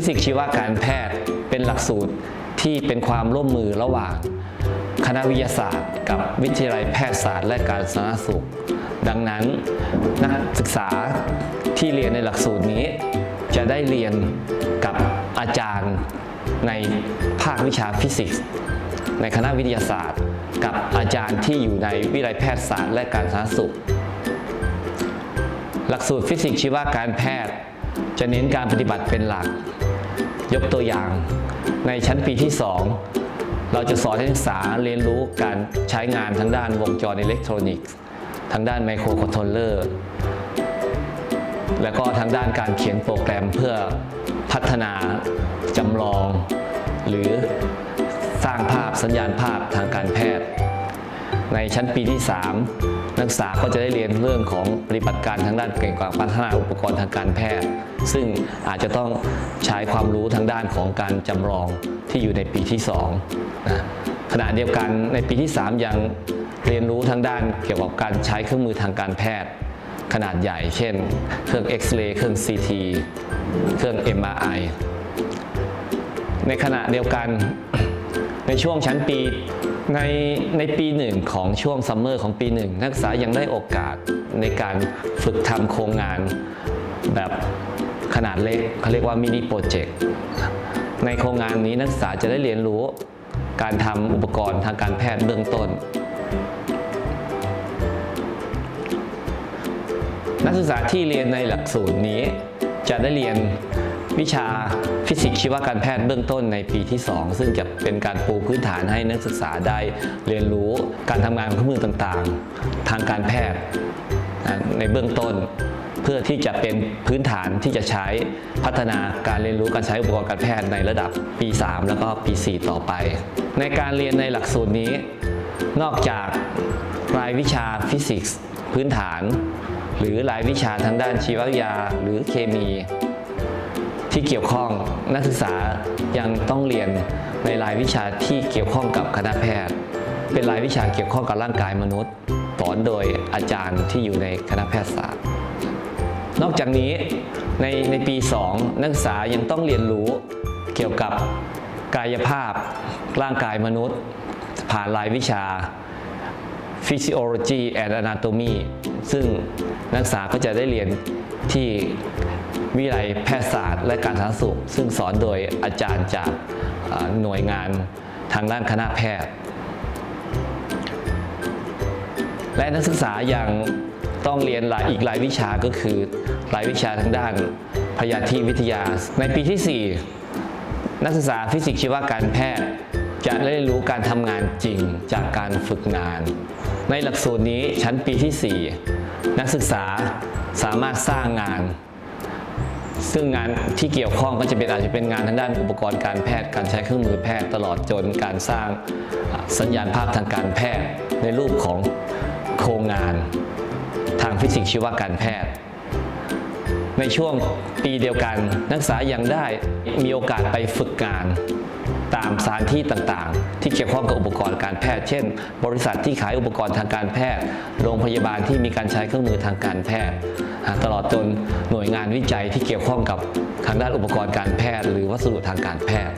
ฟิสิกส์ชีวการแพทย์เป็นหลักสูตรที่เป็นความร่วมมือระหว่างคณะวิทยาศาสตร์ กับวิทยาลัยแพทยศาสตร์ และการสาธารณสุข ดังนั้นนักศึกษาที่เรียนในหลักสูตรนี้ จะได้เรียนกับอาจารย์ในภาควิชาฟิสิกส์ ในคณะวิทยาศาสตร์ กับอาจารย์ที่อยู่ในวิทยาลัยแพทยศาสตร์ และการสาธารณสุข หลักสูตรฟิสิกส์ชีวการแพทย์ จะเน้นการปฏิบัติเป็นหลัก ยกตัวอย่าง ในชั้นปีที่ 2 เราจะสอนให้นักศึกษาเรียนรู้การใช้งานทางด้านวงจรอิเล็กทรอนิกส์ ทางด้านไมโครคอนโทรลเลอร์และก็ทางด้านการเขียนโปรแกรมเพื่อพัฒนาจำลอง หรือสร้างภาพสัญญาณภาพทางการแพทย์ ในชั้นปีที่ 3 นักศึกษาก็จะได้เรียนเรื่องของปฏิบัติการทางด้านเกี่ยวกับพัฒนาอุปกรณ์ทางการแพทย์ ซึ่งอาจจะต้องใช้ความรู้ทางด้านของการจำลองที่อยู่ในปีที่2นะขณะเดียวกันในปีที่ 3 ยังเรียนรู้ทางด้านเกี่ยวกับการใช้เครื่องมือทางการแพทย์ ขนาดใหญ่ เช่น เครื่องเอ็กซเรย์เครื่อง CT เครื่อง MRI ในขณะเดียวกันในช่วงชั้นปีในในปีหนึ่งของช่วงซัมเมอร์ของปีหนึ่งนักศึกษายังได้โอกาสในการฝึกทำโครงงานแบบ ขนาดเล็กเขาเรียกว่ามินิโปรเจกต์ในโครงงานนี้นักศึกษาจะได้เรียนรู้ การทำอุปกรณ์ทางการแพทย์เบื้องต้น นักศึกษาที่เรียนในหลักสูตรนี้ จะได้เรียนวิชาฟิสิกส์ชีวการแพทย์เบื้องต้นในปีที่ 2 ซึ่งจะเป็นการปูพื้นฐานให้นักศึกษาได้เรียนรู้การทำงานของเครื่องมือต่างๆ ทางการแพทย์ในเบื้องต้น เพื่อที่จะเป็นพื้นฐานที่จะใช้พัฒนาการเรียนรู้การใช้อุปกรณ์การแพทย์ในระดับปี 3 แล้วก็ปี 4 ต่อไป ในการเรียนในหลักสูตรนี้ นอกจากรายวิชาฟิสิกส์พื้นฐาน หรือรายวิชาทางด้านชีววิทยาหรือเคมี ที่เกี่ยวข้องนักศึกษายังต้องเรียนในรายวิชาที่เกี่ยวข้องกับคณะแพทย์ เป็นรายวิชาเกี่ยวข้องกับร่างกายมนุษย์สอนโดยอาจารย์ที่อยู่ในคณะแพทยศาสตร์ นอกจากนี้ในในปี 2 นักศึกษายังต้องเรียนรู้เกี่ยวกับกายภาพร่างกายมนุษย์ ผ่านรายวิชา Physiology and Anatomy ซึ่งนักศึกษาก็จะได้เรียนที่วิทยาลัยแพทยศาสตร์และการสาธารณสุข ซึ่งสอนโดยอาจารย์จากหน่วยงานทางด้านคณะแพทย์ และนักศึกษายัง ต้องเรียนหลายอีกหลายวิชาก็คือรายวิชาทางด้านพยาธิวิทยา ในปีที่ 4 นักศึกษาฟิสิกส์ชีวการแพทย์ จะได้รู้การทำงานจริงจากการฝึกงาน ในหลักสูตรนี้ชั้นปีที่ 4 นักศึกษาสามารถสร้างงาน ซึ่งงานที่เกี่ยวข้องก็จะเป็นอาจจะเป็นงานทางด้านอุปกรณ์การแพทย์ การใช้เครื่องมือแพทย์ตลอดจนการสร้างสัญญาณภาพทางการแพทย์ในรูปของโครงงาน ทางฟิสิกส์ชีวการแพทย์ ในช่วงปีเดียวกัน นักศึกษายังได้มีโอกาสไปฝึกงาน ตามสถานที่ต่างๆ ที่เกี่ยวข้องกับอุปกรณ์การแพทย์ เช่น บริษัทที่ขายอุปกรณ์ทางการแพทย์ โรงพยาบาลที่มีการใช้เครื่องมือทางการแพทย์ ตลอดจนหน่วยงานวิจัยที่เกี่ยวข้องกับทางด้านอุปกรณ์การแพทย์ หรือวัสดุทางการแพทย์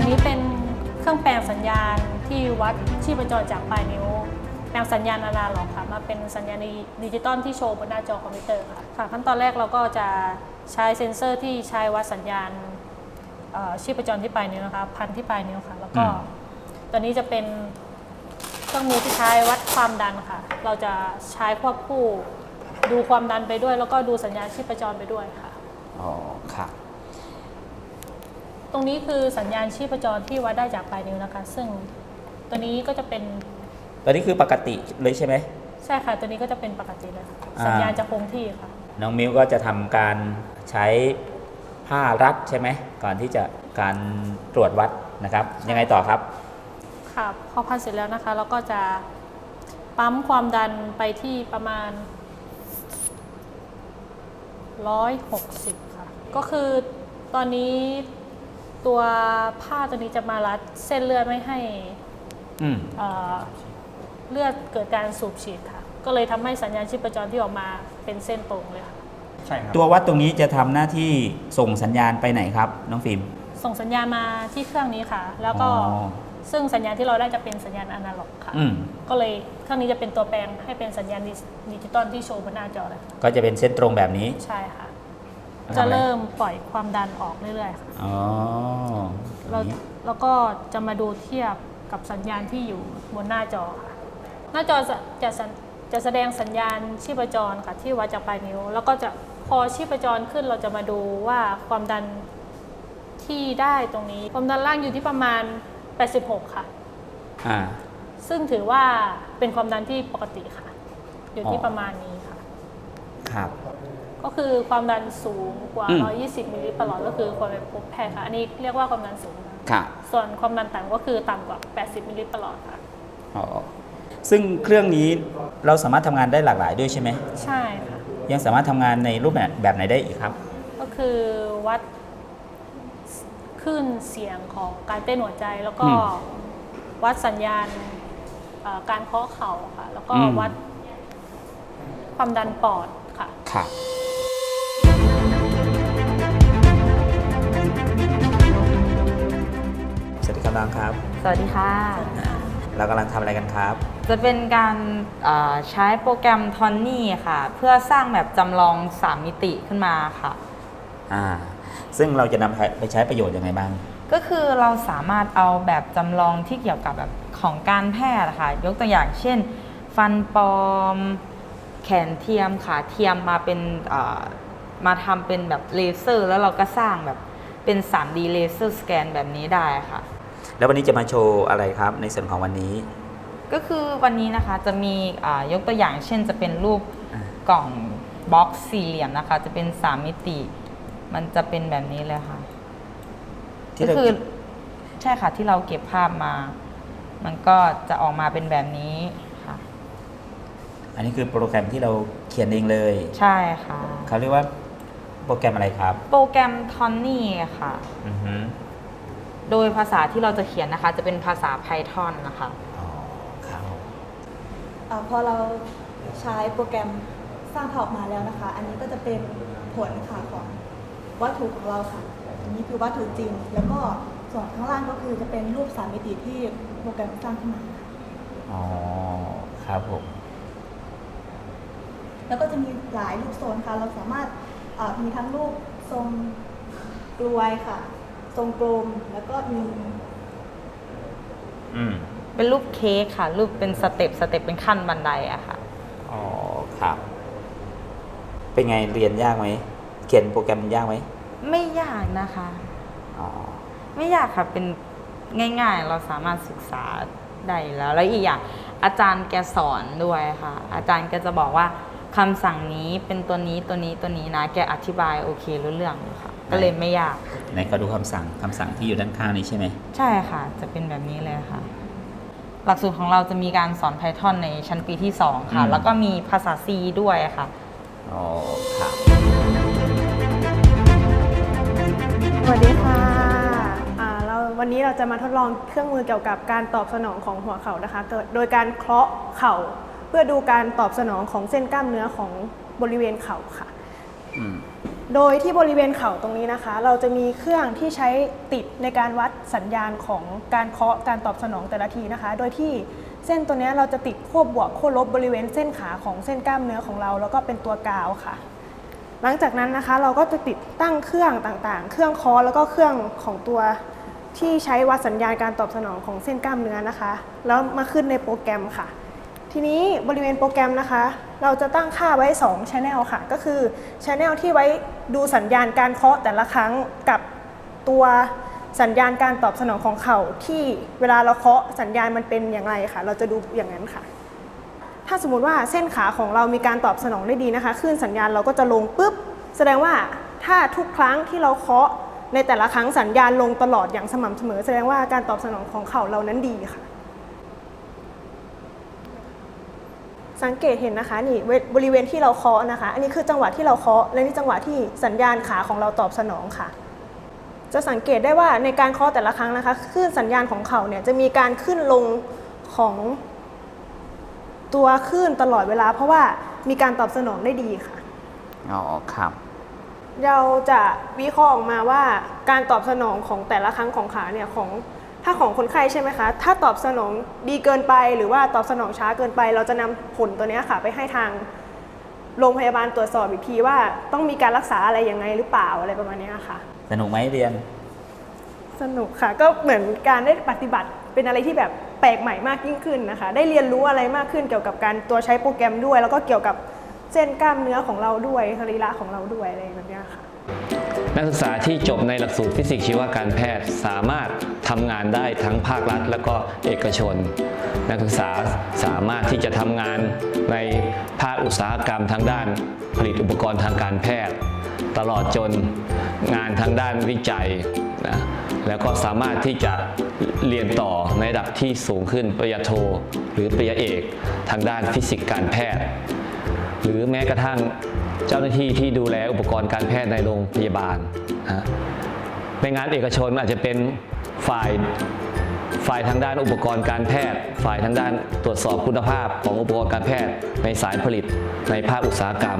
อันนี้เป็น แปลงสัญญาณที่วัดชีพจรจากปลายนิ้วแปลงสัญญาณอนาล็อกค่ะมาเป็นสัญญาณดิจิตอลที่โชว์บนหน้าจอคอมพิวเตอร์ค่ะค่ะขั้นตอนแรกเราก็จะใช้เซ็นเซอร์ที่ใช้วัดสัญญาณเอ่อชีพจรที่ปลายนิ้วนะคะพันที่ปลายนิ้วค่ะแล้วก็อืมตัวนี้จะเป็นเครื่องมือที่ใช้วัดความดันค่ะ เราจะใช้ควบคู่ดูความดันไปด้วย แล้วก็ดูสัญญาณชีพจรไปด้วยค่ะอ๋อค่ะ ตรงนี้คือสัญญาณชีพจรที่วัดได้จากปลายนิ้วนะคะ ซึ่งตัวนี้ก็จะเป็นตอนนี้คือปกติเลยใช่ไหม ใช่ค่ะตัวนี้ก็จะเป็นปกติเลยค่ะอ่า สัญญาณจะคงที่ค่ะ น้องมิวก็จะทำการใช้ผ้ารัดใช่ไหม ก่อนที่จะการตรวจวัดนะครับ ยังไงต่อครับ ค่ะพอพันเสร็จแล้วนะคะ เราก็จะปั๊มความดันไปที่ประมาณ 160 ค่ะ ก็คือตอนนี้ ตัวผ้าตัวนี้จะมารัดเส้นเลือดไม่ให้อืมเอ่อเลือดเกิดการสูบฉีดค่ะ ก็เลยทำให้สัญญาณชีพจรที่ออกมาเป็นเส้นตรงเลยค่ะ ใช่ครับตัววัดตรงนี้จะทำหน้าที่ส่งสัญญาณไปไหนครับ น้องฟิล์ม ส่งสัญญาณมาที่เครื่องนี้ค่ะ แล้วก็อ๋อ ซึ่งสัญญาณที่เราได้จะเป็นสัญญาณอนาล็อกค่ะ อืมก็เลยเครื่องนี้จะเป็นตัวแปลงให้เป็นสัญญาณดิดิจิตอลที่โชว์บนหน้าจอเลยค่ะก็จะเป็นเส้นตรงแบบนี้ใช่ค่ะทำอะไรจะเริ่มปล่อยความดันออกเรื่อยๆค่ะ อ๋อ เราอย่างนี้แล้วก็จะมาดูเทียบกับสัญญาณที่อยู่บนหน้าจอค่ะ หน้าจอจะจะสัญจะแสดงสัญญาณชีพจรค่ะที่วัดจากปลายนิ้ว แล้วก็จะพอชีพจรขึ้นเราจะมาดูว่าความดันที่ได้ตรงนี้ ความดันล่างอยู่ที่ประมาณ 86 ค่ะอ่าซึ่งถือว่าเป็นความดันที่ปกติค่ะ อยู่ที่อ๋อประมาณนี้ค่ะ ครับ ก็คือความดันสูงกว่า อืม 120 มิลลิลิตรต่อหลอดก็คือควรไปพบแพทย์ค่ะ อันนี้เรียกว่าความดันสูงนะคะครับส่วนความดันต่ำก็คือต่ำกว่า 80 มิลลิลิตรต่อหลอดค่ะ อ๋อซึ่งเครื่องนี้เราสามารถทำงานได้หลากหลายด้วยใช่ไหม ใช่ค่ะ ยังสามารถทำงานในรูปแบบแบบไหนได้อีกครับ ก็ก็คือวัดคลื่นเสียงของการเต้นหัวใจแล้วก็อืมวัดสัญญาณเอ่อการเคาะเข่าค่ะ แล้วก็อืม วัดความดันปอดค่ะครั ครับน้องครับ สวัสดีค่ะอ่าเรากำลังทำอะไรกันครับ จะเป็นการเอ่อใช้โปรแกรม t o n y ค่ะ เพื่อสร้างแบบจำลอง 3 มิติขึ้นมาค่ะอ่าซึ่งเราจะนำไปใช้ประโยชน์ยังไงบ้าง ก็คือเราสามารถเอาแบบจำลองที่เกี่ยวกับแบบของการแพทย์อะค่ะ ยกตัวอย่างเช่น ฟันปลอม แขนเทียมขาเทียมมาเป็นเอ่อมาทำเป็นแบบเลเซอร์ แล้วเราก็สร้างแบบเป็น 3D เลเซอร์สแกนแบบนี้ได้ค่ะ แล้ววันนี้จะมาโชว์อะไรครับ ในส่วนของวันนี้ ก็คือวันนี้นะคะจะมีอ่ายกตัวอย่างเช่นจะเป็นรูปอ่ากล่องบ็อกซ์สี่เหลี่ยมนะคะ จะเป็น3มิติ มันจะเป็นแบบนี้เลยค่ะที่ก็เราคือใช่ค่ะที่เราเก็บภาพมา มันก็จะออกมาเป็นแบบนี้ค่ะ อันนี้คือโปรแกรมที่เราเขียนเองเลย ใช่ค่ะเขาเรียกว่าโปรแกรมอะไรครับ โปรแกรม t o n y ค่ะอือฮึ โดยภาษาที่เราจะเขียนนะคะ จะเป็นภาษา Python นะคะ อ๋อครับ อาพอเราใช้โปรแกรมสร้างภาพออกมาแล้วนะคะ อันนี้ก็จะเป็นผลค่ะของวัตถุของเราค่ะ อันนี้คือวัตถุจริง แล้วก็ส่วนข้างล่างก็คือจะเป็นรูปสามมิติที่โปรแกรมสร้างขึ้นมาค่ะอ๋อ ครับผม แล้วก็จะมีหลายรูปโซนค่ะ เราสามารถอ่ามีทั้งรูปทรงกลวยค่ะ ทรงกลมแล้วก็มีอืมเป็นรูปเค้กค่ะ รูปเป็นสเต็ปสเต็ปเป็นขั้นบันไดอะค่ะ อ๋อครับ เป็นไงเรียนยากไหมเขียนโปรแกรมยากไหมไม่ยากนะคะ อ๋อไม่ยากค่ะเป็นง่ายๆ เราสามารถศึกษาได้อยู่แล้ว แล้วอีกอย่างอาจารย์แกสอนด้วยค่ะ อาจารย์ก็จะบอกว่าคำสั่งนี้เป็นตัวนี้ตัวนี้ตัวนี้นะ แกอธิบายโอเครู้เรื่องเลยค่ะ ก็เลยไม่ยาก ไหนขอดูคำสั่งคำสั่งที่อยู่ด้านข้างนี้ใช่ไหมใช่ค่ะ จะเป็นแบบนี้เลยค่ะ หลักสูตรของเราจะมีการสอน Python ในชั้นปีที่ 2 ค่ะอืมแล้วก็มีภาษา C ด้วยค่ะ อ๋อครับสวัสดีค่ะอ่าเราวันนี้เราจะมาทดลองเครื่องมือเกี่ยวกับการตอบสนองของหัวเข่านะคะเกิดโดยการเคาะเข่า เพื่อดูการตอบสนองของเส้นกล้ามเนื้อของบริเวณเข่าค่ะ อืม โดยที่บริเวณเข่าตรงนี้นะคะ เราจะมีเครื่องที่ใช้ติดในการวัดสัญญาณของการเคาะการตอบสนองแต่ละทีนะคะ โดยที่เส้นตัวนี้เราจะติดขั้วบบวกขั้วลบบริเวณเส้นขาของเส้นกล้ามเนื้อของเรา แล้วก็เป็นตัวกาวค่ะ หลังจากนั้นนะคะเราก็จะติดตั้งเครื่องต่างๆ เครื่องเคอแล้วก็เครื่องของตัวที่ใช้วัดสัญญาณการตอบสนองของเส้นกล้ามเนื้อนะคะ แล้วมาขึ้นในโปรแกรมค่ะ ทีนี้บริเวณโปรแกรมนะคะ เราจะตั้งค่าไว้ 2 Channel ค่ะ ก็คือ Channel ที่ไว้ดูสัญญาณการเคาะแต่ละครั้งกับตัวสัญญาณการตอบสนองของเข่าที่เวลาเราเคาะสัญญาณมันเป็นอย่างไรค่ะ เราจะดูอย่างนั้นค่ะ ถ้าสมมติว่าเส้นขาของเรามีการตอบสนองได้ดีนะคะคลื่นสัญญาณเราก็จะลงปุ๊บ แสดงว่าถ้าทุกครั้งที่เราเคาะในแต่ละครั้งสัญญาณลงตลอดอย่างสม่ำเสมอ แสดงว่าการตอบสนองของเข่าเรานั้นดีค่ะ สังเกตเห็นนะคะนี่เวบริเวณที่เราเคาะนะคะ อันนี้คือจังหวะที่เราเคาะและนี่จังหวะที่สัญญาณขาของเราตอบสนองค่ะ จะสังเกตได้ว่าในการเคาะแต่ละครั้งนะคะคลื่นสัญญาณของเข่าเนี่ยจะมีการขึ้นลงของตัวขึ้นตลอดเวลา เพราะว่ามีการตอบสนองได้ดีค่ะอ๋อครับเราจะวิเคราะห์ออกมาว่าการตอบสนองของแต่ละครั้งของขาเนี่ยของ ถ้าของคนไข้ใช่ไหมคะ ถ้าตอบสนองดีเกินไป หรือว่าตอบสนองช้าเกินไป เราจะนำผลตัวเนี้ยค่ะ ไปให้ทางโรงพยาบาลตรวจสอบอีกทีว่าต้องมีการรักษาอะไรยังไงหรือเปล่าอะไรประมาณเนี้ยค่ะ สนุกไหมเรียน สนุกค่ะ ก็เหมือนการได้ปฏิบัติเป็นอะไรที่แบบแปลกใหม่มากยิ่งขึ้นนะคะ ได้เรียนรู้อะไรมากขึ้นเกี่ยวกับการตัวใช้โปรแกรมด้วย แล้วก็เกี่ยวกับเส้นกล้ามเนื้อของเราด้วยสรีระของเราด้วยอะไรแบบเนี้ยค่ะ นักศึกษาที่จบในหลักสูตรฟิสิกส์ชีวการแพทย์ สามารถทำงานได้ทั้งภาครัฐ และก็เอกชน นักศึกษาสามารถที่จะทำงานในภาคอุตสาหกรรมทางด้านผลิตอุปกรณ์ทางการแพทย์ ตลอดจนงานทางด้านวิจัยนะแล้วก็สามารถที่จะเรียนต่อในระดับที่สูงขึ้นปริญญาโท หรือปริญญาเอก ทางด้านฟิสิกส์การแพทย์ หรือแม้กระทั่งเจ้าหน้าที่ที่ดูแลอุปกรณ์การแพทย์ในโรงพยาบาลนะในงานเอกชนอาจจะเป็นฝ่ายฝ่ายทางด้านอุปกรณ์การแพทย์ ฝ่ายทางด้านตรวจสอบคุณภาพของอุปกรณ์การแพทย์ในสายผลิตในภาคอุตสาหกรรม